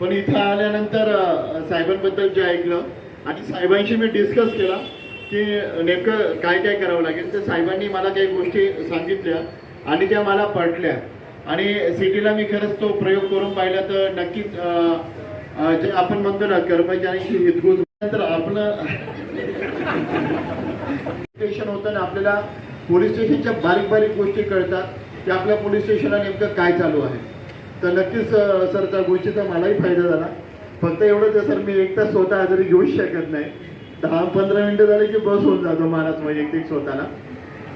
पण इथं आल्यानंतर साहेबांबद्दल जे ऐकलं आणि साहेबांशी मी डिस्कस केला की नेमकं काय काय करावं लागेल. तर साहेबांनी मला काही गोष्टी सांगितल्या आणि त्या मला पटल्या. आणि सिटीला मी खरंच तो प्रयोग करून पाहिला तर नक्कीच जे आपण म्हणतो ना कर्मचाऱ्यांशी हितगुज पूर्ण स्टेशन होतं आपल्याला पोलीस स्टेशनच्या बारीक बारीक गोष्टी कळतात की आपल्या पोलीस स्टेशनला नेमकं काय चालू आहे. तर नक्कीच सर त्या गोष्टीचा मलाही फायदा झाला. फक्त एवढंच आहे सर मी एक तास स्वतः आजारी घेऊच शकत नाही. दहा पंधरा मिनिटं झाले की बस होऊन जातो महाराज वैयक्तिक स्वतःला.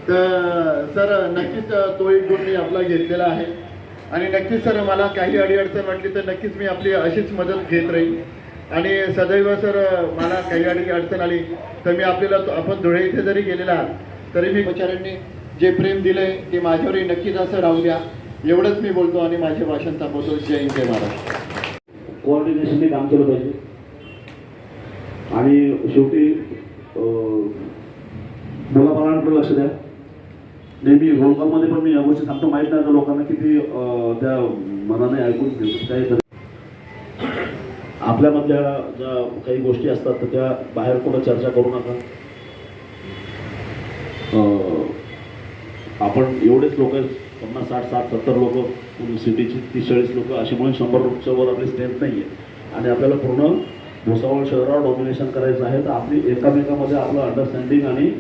तर सर नक्कीच तो एक गुण मी आपला घेतलेला आहे. आणि नक्कीच सर मला काही अडीअडचण वाटली तर नक्कीच मी आपली अशीच मदत घेत राहील आणि सदैव सर मला काही अडी अडचण आली तर मी आपल्याला आपण धुळे इथे जरी गेलेला आहात तरी मी कर्मचाऱ्यांनी जे प्रेम दिलंय ते माझ्यावरही नक्कीच असं राहू द्या. एवढंच मी बोलतो आणि माझे भाषण थांबवतो. जय हिंद जय महाराज कोऑर्डिनेशनने काम केलं पाहिजे. आणि शेवटी मुलाबाळांकडे लक्ष द्या. नेहमी रोल पण मी या गोष्टी सांगतो. माहीत नाही लोकांना किती त्या मनाने ऐकून घेऊ. काही आपल्यामधल्या ज्या काही गोष्टी असतात तर त्या बाहेर कुठं चर्चा करू नका. आपण एवढेच लोक पन्नास साठ साठ सत्तर लोक सिटीची तीस चाळीस लोक अशी म्हणून शंभर वर आपली स्ट्रेंथ नाही आहे आणि आपल्याला पूर्ण भुसावळ शहरावर डॉमिनेशन करायचं आहे तर आपली एकामेकामध्ये आपलं अंडरस्टँडिंग आणि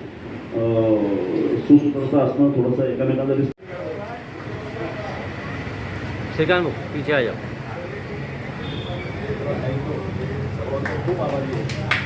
सुसूत्रता असणं थोडंसं एकामेकांना श्रीकांत भाऊ पीछे आ Bu.